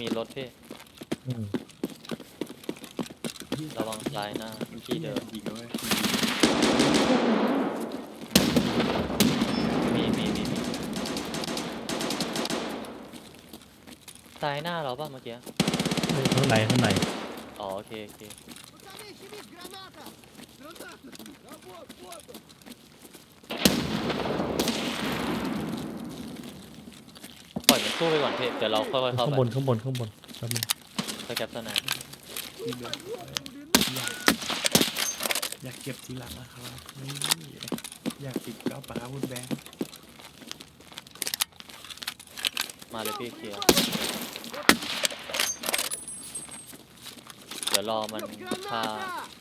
มีรถพี่ อืม ระวังซ้ายหน้าที่เดิม ยิงเลย มีมีมีมีซ้ายหน้าเราป่ะเมื่อกี้ ข้างในข้างใน อ๋อโอเคโอเค Пацаны, щемит граната! Граната! А вот, สู้ไปก่อนพี่เดี๋ยวเราค่อยๆเข้าไปข้างบนข้างบนข้างบนแป๊บนึงสแกปสนามอยากอยากเก็บทีหลังนะครับนี่อยากติดกระเป๋าวุ้นแบงค์มาเลยพี่เคลียร์เดี๋ยวรอมันพาย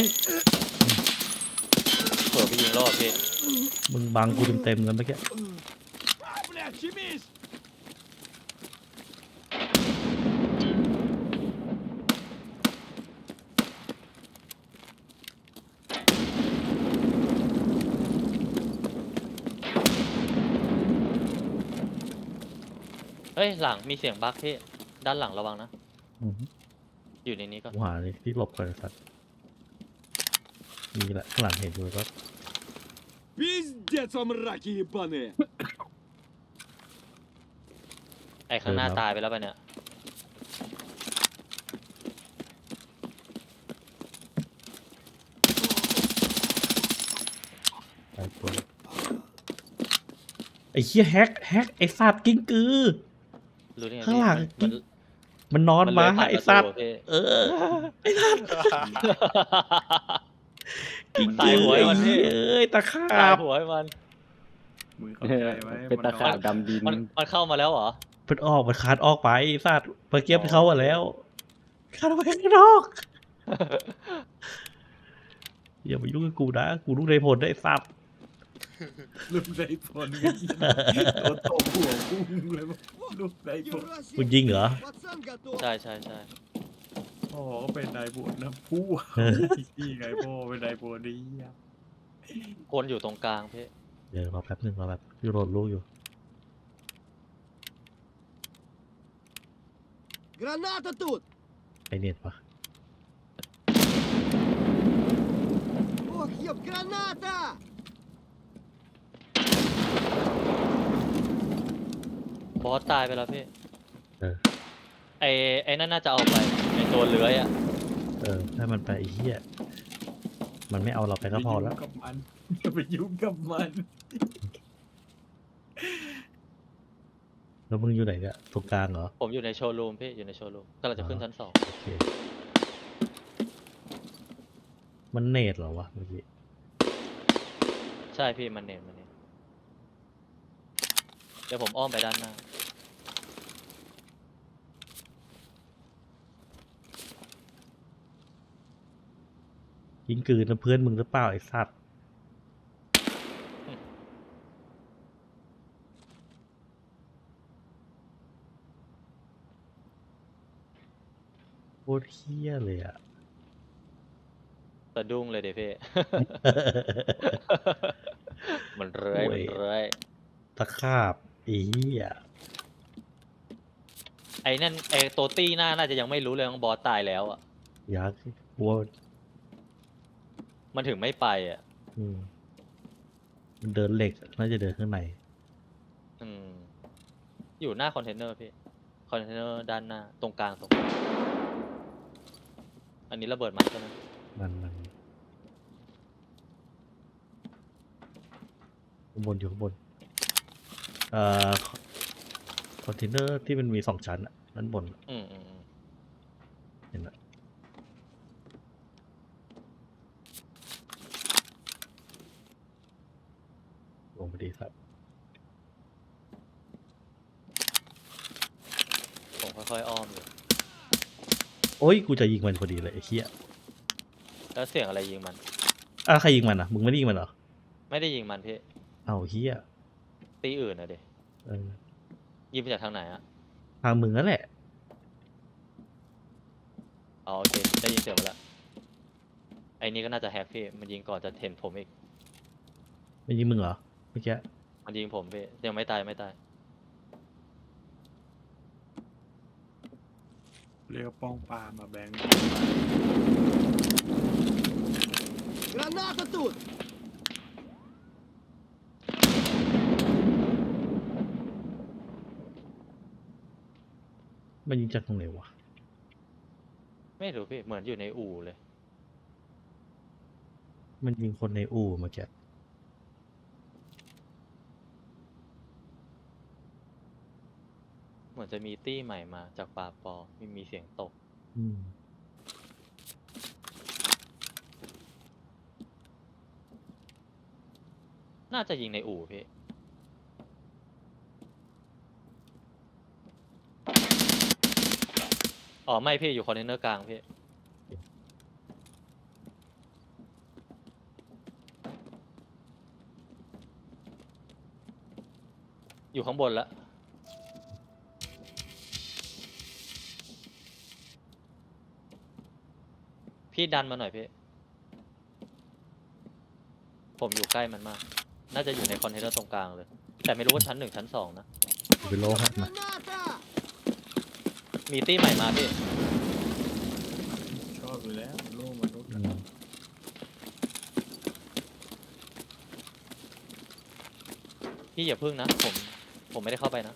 งเผื่อไปยิงรอบพี่มึงบังกูเต็มเต็มเลยเมื่อกี้เฮ้ยหลังมีเสียงบั๊กพี่ด้านหลังระวังนะออยู่ในนี้ก็อวาเลยที่หลบก่อนสัตว์ มีแหละข้างหลังเห็นอยู่ก็ Пиздец вам, раки ебаные! ไอ้ข้างหน้าตายไปแล้วปะเนี่ย ตายตัวไอ้เหี้ยแฮกแฮกไอ้สัตว์กิ้งกือ รู้ได้ไง ข้างหลัง พี่มัน มันนอน มัน มา เลื้อยผ่าน ไอ้ ประ สัต ตู ว์ พี่ เออไอ้สัตว์ กิงตายหัวไมันเอ้ยตะขาตายบหัวไมันเป็นตะขาบดำดินมันเข้ามาแล้วเหรอเพิ่นออกมันขาดออกไปสัตว์เมื่อกี้เข้ามาแล้วขาดไปข้างนอกอย่ามายุ่งกับกูนะกูลูกในผลได้สับลูกในผลตัวโตหัวกุ้งเลยลูกในผลคุณยิงเหรอใช่ใช่ใช่ พ่อก็เป็นนายบวชนะผู้นี่ไงพ่อเป็นนายบวชนี่อ่ะ คนอยู่ตรงกลางพี่ เดี๋ยวรอแป๊บหนึ่งรอแบบพี่โรดลูกอยู่ Граната тут! ไอเน็ตปะ Ох, еб, граната! บอสตายไปแล้วพี่ เออ ไอ้ไอ้นั่นน่าจะเอาไปไอ้ ตัวเลื้อยอะเออถ้ามันไปไอ้เหี้ยมันไม่เอาเราไปก็พอแล้วย่าไปยุ่งกับมันจะไปยุ่งกับมันแล้วมึงอยู่ไหนเนี่ยตรงกลางเหรอ ผมอยู่ในโชว์รูมพี่อยู่ในโชว์รูมกำลังจะขึ้นชั้นสองโอเค มันเนตเหรอวะเมื่อกี้ ใช่พี่มันเนมมันเนมเดี๋ยวผมอ้อมไปด้านหน้า ยิงกืนนะเพื่อนมึงหรือเปล่าไอ้สัตว์โคตรเหี้ยเลยอะสะดุ้งเลยเดพี่ มันเลื้อยโอ้มันยเลื้อยตะขาบไอ้เหี้ยไอ้นั่นไอ้ตัวตี้หน้าน่าจะยังไม่รู้เลยว่าบอสตายแล้วอะยักษ์กลัว มันถึงไม่ไปอะ อืมมันเดินเหล็กน่าจะเดินข้างในอืม อยู่หน้าคอนเทนเนอร์พี่ คอนเทนเนอร์ด้านหน้า ตรงกลางตรงอันนี้ระเบิดมาใช่ไหมมันมันข้างบนอยู่ข้างบนเอ่อคอนเทนเนอร์ที่มันมีสองชั้นอะด้านบน อืมอืมอืม เห็นละ ลงไปดีครับ ผมค่อยๆอ้อมอยู่โอ้ยกูจะยิงมันพอดีเลยไอ้เหี้ยแล้วเสียงอะไรยิงมัน อะใครยิงมันอะมึงไม่ได้ยิงมันเหรอไม่ได้ยิงมันพี่เอาเหี้ยตีอื่นนะเด็เออยิงมาจากทางไหนอะทางมึงนั่นแหละอ๋อโอเคได้ยินเสียงมาแล้วไอ้นี่ก็น่าจะแฮกพี่มันยิงก่อนจะเห็นผมอีกไม่ยิงมึงเหรอ เมื่อกี้ มันยิงผมพี่ยังไม่ตายไม่ตาย เรียกป้องปลามาแบงค์ Граната тут! มันยิงจากตรงไหนวะ ไม่รู้พี่เหมือนอยู่ในอู่เลย มันยิงคนในอู่เมื่อกี้ เหมือนจะมีตี้ใหม่มาจากป่าปอมีมีเสียงตก อืมน่าจะยิงในอู่พี่ อ๋อ ไม่พี่ อยู่คอนเทนเนอร์กลางพี่ อยู่ข้างบนแล้ว พี่ดันมาหน่อยพี่ ผมอยู่ใกล้มันมาก น่าจะอยู่ในคอนเทนเนอร์ตรงกลางเลย แต่ไม่รู้ว่าชั้นหนึ่งชั้นสองนะ เป็นโลหักมามีตี้ใหม่มาพี่ ชอบอยู่แล้วโลกมนุษย์พี่อย่าพึ่งนะ ผม ผมไม่ได้เข้าไปนะ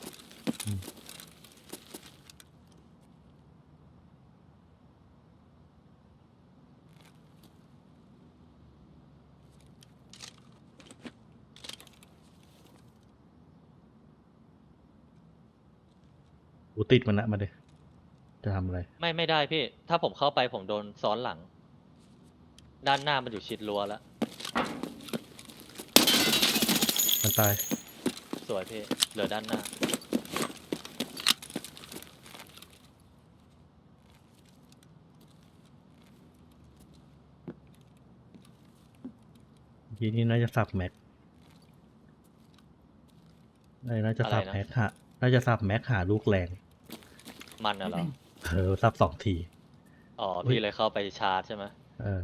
กูติดมันละมาเดยจะทำอะไร ไม่ไม่ได้พี่ ถ้าผมเข้าไปผมโดนซ้อนหลัง ด้านหน้ามันอยู่ชิดรั้วแล้ว มันตาย สวยพี่ เหลือด้านหน้า ทีนี้น่าจะสับแม็กอะไรน่าจะสับอะไรนะ แม็กหาน่าจะสับแม็กหาลูกแรง มันน่ะเหรอ เออสับสองที อ๋ออุ๊ยพี่เลยเข้าไปชาร์จใช่ไหมเออ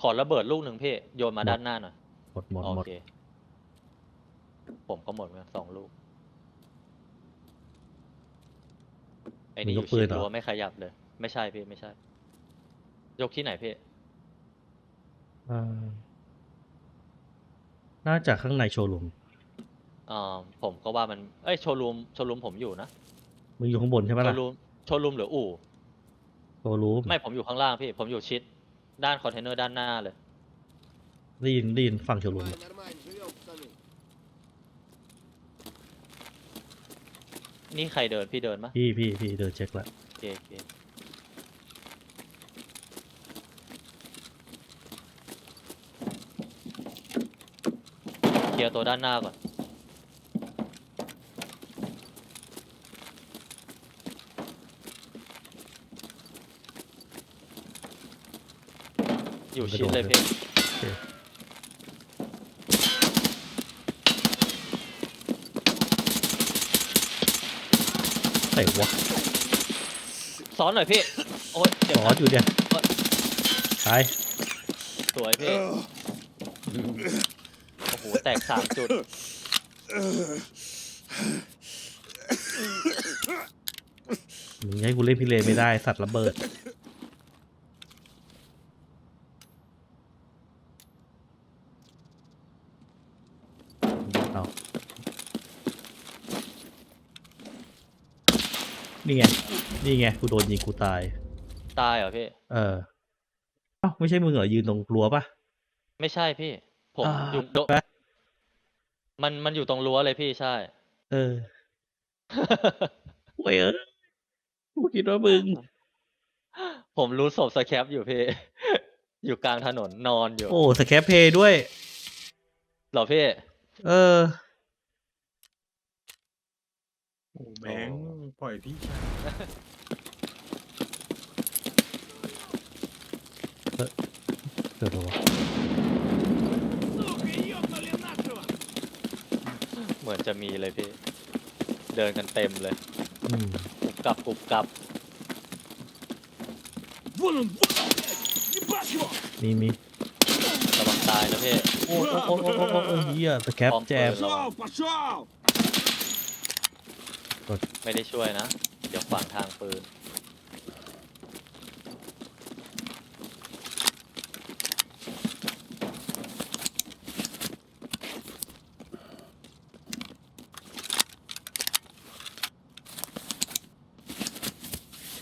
ขอระเบิดลูกหนึ่งพี่ โยนมาหมดด้านหน้าหน่อย หมดหมดโอหมดเค ผมก็หมดเหมือนกันสองลูก ไอ้นี่อยู่ชิดรั้วไม่ขยับเลย ไม่ใช่พี่ไม่ใช่ ยกที่ไหนพี่ เออน่าจะข้างในโชว์รูม อ่าผมก็ว่ามัน เอ้ย โชว์รูม โชว์รูมผมอยู่นะ มึงอยู่ข้างบนใช่ปะ โช ล่ะ ว์รูม โชว์รูมหรืออู่ โชว์รูม ไม่ผมอยู่ข้างล่างพี่ ผมอยู่ชิด ด้านคอนเทนเนอร์ด้านหน้าเลย ได้ยินได้ยินฟังโชว์รูม Нормально, нормально, живем, пацаны. นี่ใครเดินพี่เดินมะ พี่พี่พี่เดินเช็คละ โอเคโอเคเคลียร์ตัวด้านหน้าก่อน อยู่ชิดเลยพี่โอเคไหนวะซ้อนหน่อยพี่ โอ๊ยเจ็บอ๋ออยู่เนี่ยตายสวยพี่ โอ้โห แตกสามจุด มึงให้กูเล่นพิเรนไม่ได้สัตว์ระเบิด เอานี่ไง นี่ไง กูโดนยิงกูตาย ตายเหรอพี่ เออเอ้าไม่ใช่มึงเหรอยืนตรงรั้วปะไม่ใช่พี่ ผมอ่าอยู่โดมันมันอยู่ตรงรั้วเลยพี่ใช่ เออเว้ยเออกูคิดว่ามึง ผมรู้ศพสแคปอยู่พี่ อยู่กลางถนนนอนอยู่โอ้สแคปเพย์ด้วย เหรอพี่ เออ โอ้แบงค์ปล่อยพี่ชาย เกิดอะไรวะ Сука, ёбнули нашего! เหมือนจะมีเลยพี่ เดินกันเต็มเลย อ อืม กรุบกรับกรุบกรับ Вон он, вон он, блядь! Ебашь его! มีมี ระวัง ตายนะพี่ โอ้โอ้โอ้โอ้โอ้โอ้โอ้เฮียสแคปแจม Пошел, пошел! ไม่ได้ช่วยนะ เดี๋ยวขวางทางปืน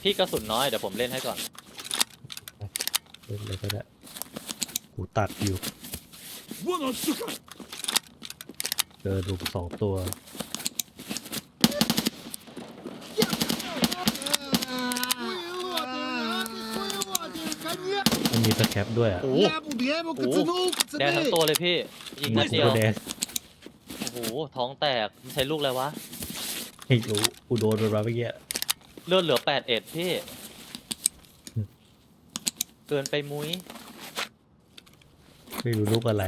พี่กระสุนน้อย เดี๋ยวผมเล่นให้ก่อน เล่นเลยก็ได้ กูตัดอยู่ Вон он, сука! เจอลูกสองตัว มันมีสแคปด้วยอ่ะ โอ้โห Я убью โอ้โห пацану, แดงทั้ง пацаны! ตัวเลยพี่ ยิง มี นัด ตั เดียว ว แดง โอ้โห ท้องแตกมันใช้ลูกอะไรวะ ไม่รู้กูโดนมันมาเมื่อกี้ เลือดเหลือแปดเอ็ดพี่ อืม เกินไปมุ้ย ไม่รู้ลูกอะไร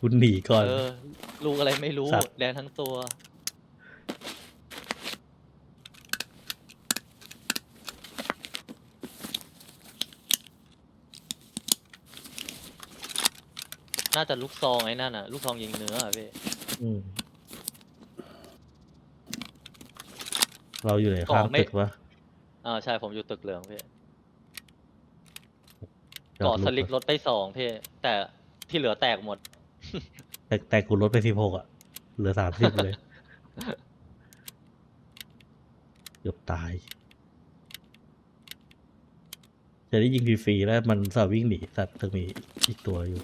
กูหนีก่อน เออ ลูกอะไรไม่รู้สัตว์ แดงทั้งตัว น่าจะลูกซองไอ้นั่นอะ ลูกซองยิงเนื้ออะพี่อืมเราอยู่ไหนก่อข้างไม่ตึกวะอ่าใช่ผมอยู่ตึกเหลืองพี่จอเกาะดสรถลิกก่อนรถไปสองพี่แต่ ที่เหลือแตกหมด แต่แต่กูลดไปสิบหกอ่ะ เหลือสามสิบเลย เกือบตาย จะได้ยิงฟรีๆแล้วมันสาวิ่งหนีสัตว์ถึงมีอีกตัวอยู่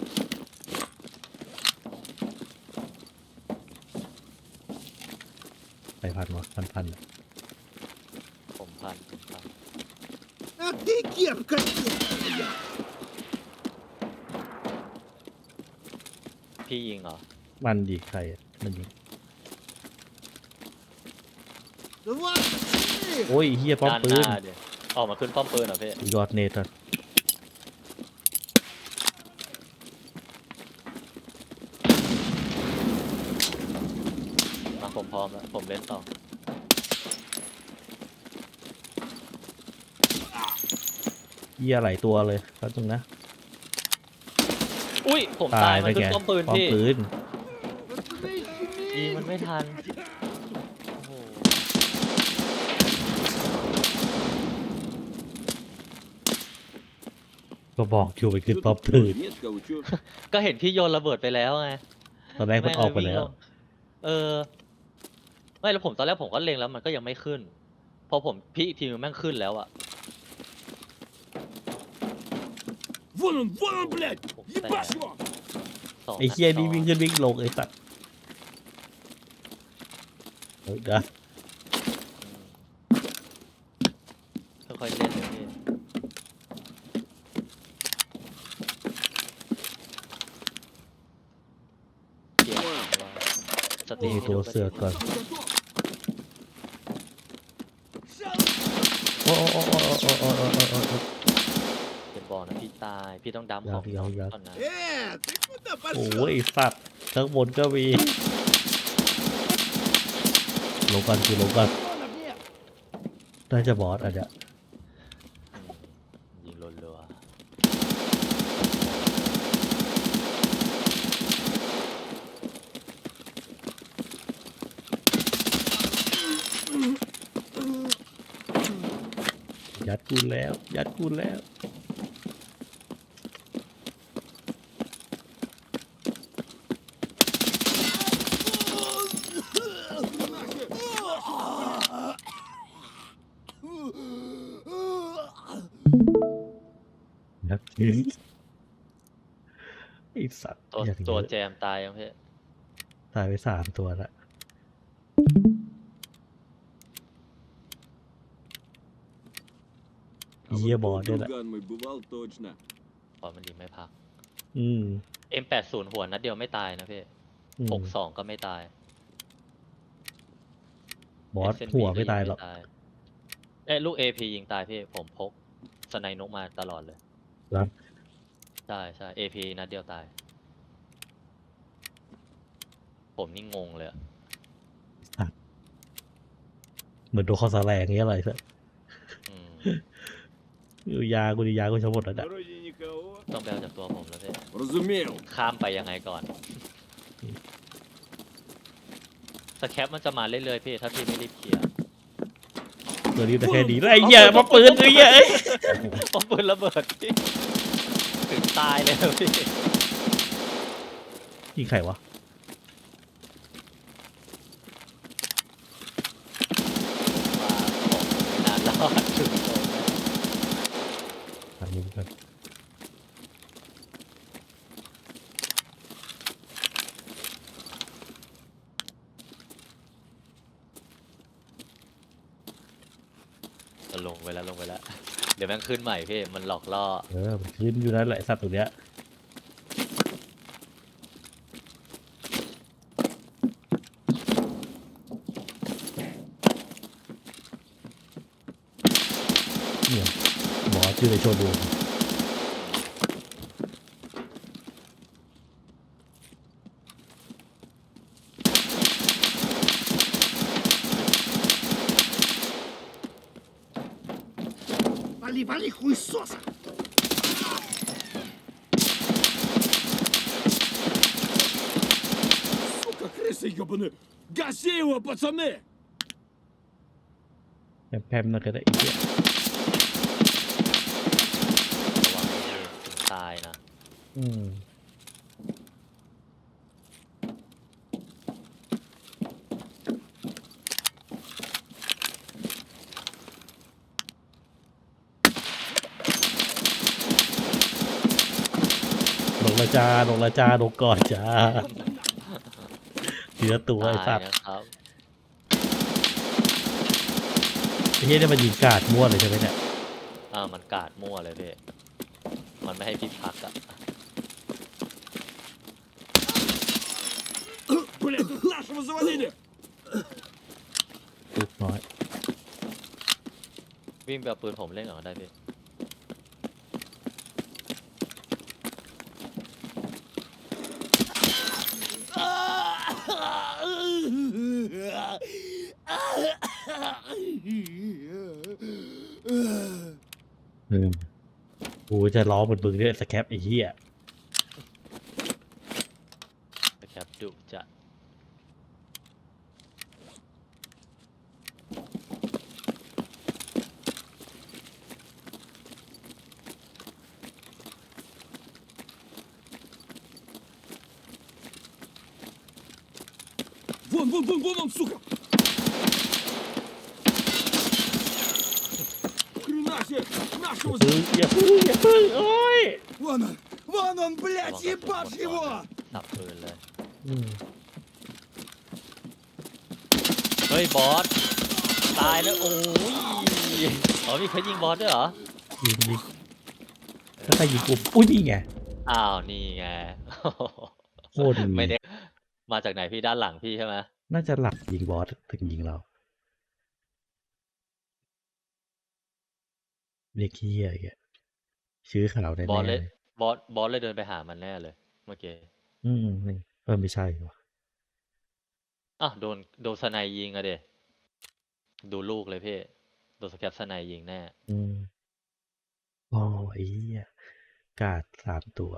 ไปพันวะพันพันอะ ผมพันผมพัน А ты кепка! твоя! พี่ยิงเหรอ มันดีใครมันยิงโอ้ยเฮียป้อมปืนออกมาขึ้นป้อมปืนเหรอพี่ ยอดเนทอะมาผมพร้อมแล้ว ผมเล่นต่อ เฮียหลายตัวเลยครับตรงนะ ยผมตายมันคือป้อมปืนพี่ปืนดีมันไม่ทันก็บอกคิวไปขึ้นป้อมปืนก็เห็นพี่โยนระเบิดไปแล้วไงตอนแรกมันออกไปแล้ว เออ ไม่แล้วผมตอนแรกผมก็เล็งแล้วมันก็ยังไม่ขึ้น พอผมพี่อีกทีมันแม่งขึ้นแล้วอะ Вон он, вон он, блядь! Ух ты. Ебашь его! สอง ไอ้เฮีย นัด นี่ ต่อ วิ่งขึ้นวิ่งลงไอ้สัตว์เฮ้ยนะ อืมค่อยๆเล่นเลยพี่เกียร์ของเราสตรี มี ให้ ตัว ดู เสือกก่อน Готов! ี่ต้องดัของยักยักษ์อนนะ É, โอ้ยสัตว์ข้างบนก็มีลงก่อนคือลงก่อนน่าจะบอสอันเนี้ยิงรัวยัดกูแล้ว ยัดกูแล้วายยังพี่ ตายไปสามตัวละเยี่ยบอสด้วยแหละ мой бывал точно. พอมันยิงไม่พัก อืม M80 หัวนัดเดียวไม่ตายนะพี่ อืม 62 ก็ไม่ตาย บอส SNB หัวไม่ตายหรอก ยิงเอ้ยลูก AP ยิงตายพี่ ผมพกสไนนกมาตลอดเลย ครับ ใช่ใช่ AP นัดเดียวตาย ผมนี่งงเลยอะ เหมือนโดนคอสแลงอย่างเงี้ยอะไรสัก อืม ยากูดียากูใช้หมดแล้วนะ Вроде никого. ต้องไปเอาจากตัวผมแล้วพี่ Разумел. ข้ามไปยังไงก่อน สแคปมันจะมาเรื่อยๆพี่ ถ้าพี่ไม่รีบเคลียร์ ตัวนี้แต่แค่ดีแล้วไอ้เหี้ยมาปืนไอ้เหี้ยเอ้ย ป้อมปืนระเบิดพี่ถึงตายเลยอะพี่ ยิงใครวะ ยวแม่งขึ้นใหม่พี่มันหลอกล่อเออมันขึ้นอยู่นั่นแหละไอ้สัตว์ตัวเนี้ยเนี่ยหมอชื่อไอโชบู пацаны! แพมแพมนั่นก็ได้ไอ้เหี้ย ระวังพี่ถึงตายนะ อืมลงละจ้าลงละจ้าลงก่อนจ้าเหลือตัวไอ้สั ตา ต ย ว์ ไอ้เหี้ยเนี่ยมันยิงกราดมั่วเลยใช่ไหมเนี่ย อ่ามันกาดมั่วเลยพี่ มันไม่ให้พี่พักอะ Блин, нашего завалили! ลูกน้อย วิ่งไปเอาปืนผมเล่นก่อนก็ได้พี่ อืม กูจะล้อเหมือนมึงเนี่ยสแคปไอ้เหี้ย เฮ้ยบอสตายแล้วโอ้ยอ๋อมีเพชรยิงบอสด้วยเหรอยิงยิงถ้าใครยิงกูอุ้ยนี่ไงอ้าวนี่ไงโคตรดีไม่ได้มาจากไหนพี่ด้านหลังพี่ใช่ไหมน่าจะหลักยิงบอสถึงยิงเราเด็กเฮียไอ้เงี้ยชื่อข่าวแน่บอสๆเลเลยยบอสบอสเลยเดินไปหามันแน่เลยเมื่อกี้อืมนี่เออไม่ใช่วะ อะโดนโดนสไนยิงอะเดดูลูกเลยพี่โดนสแคปสไนยิงแน่ อืมโอ้ไอ้เหี้ยกาดสามตัว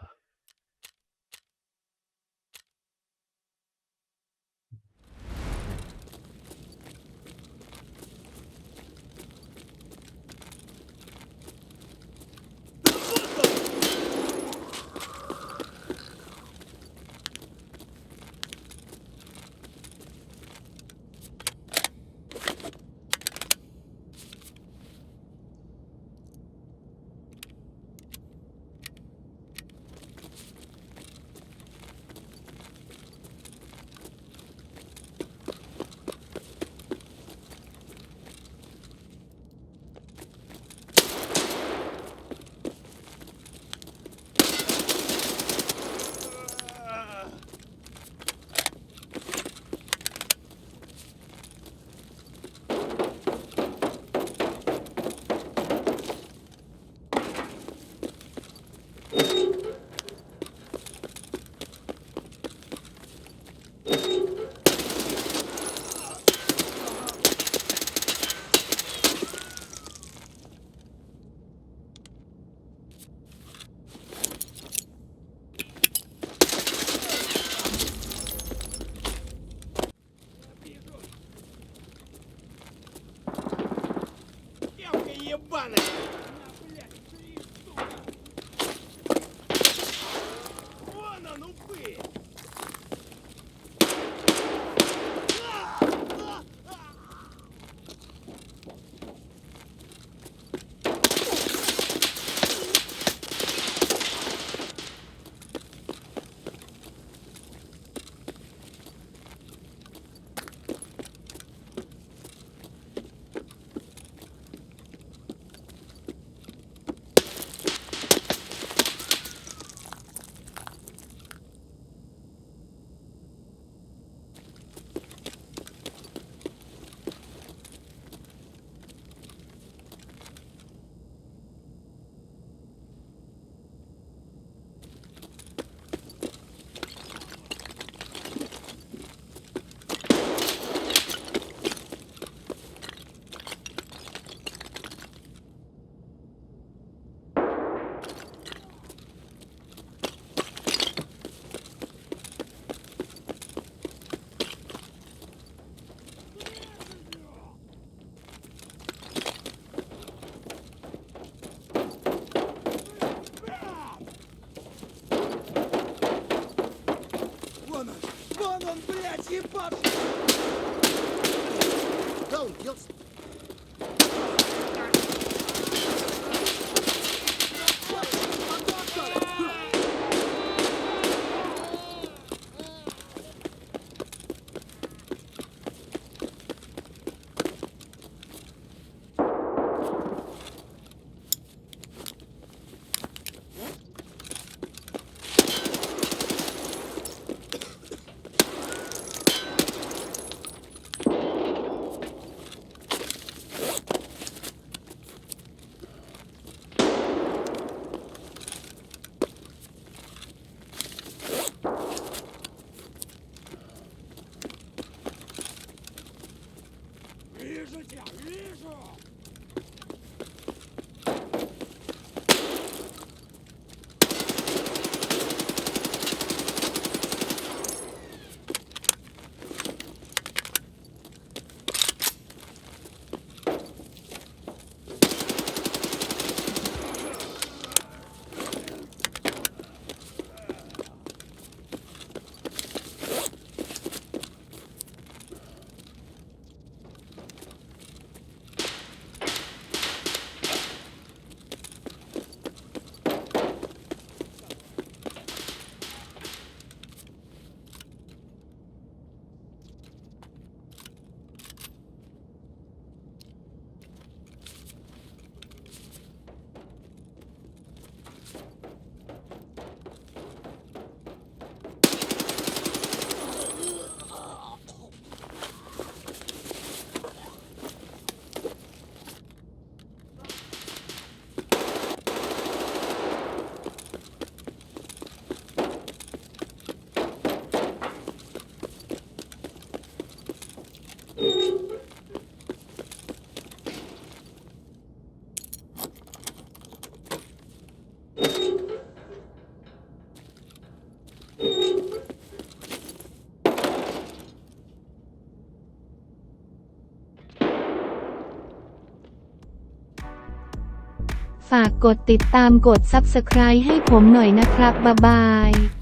ฝากกดติดตามกด Subscribe ให้ผมหน่อยนะครับบ๊ายบาย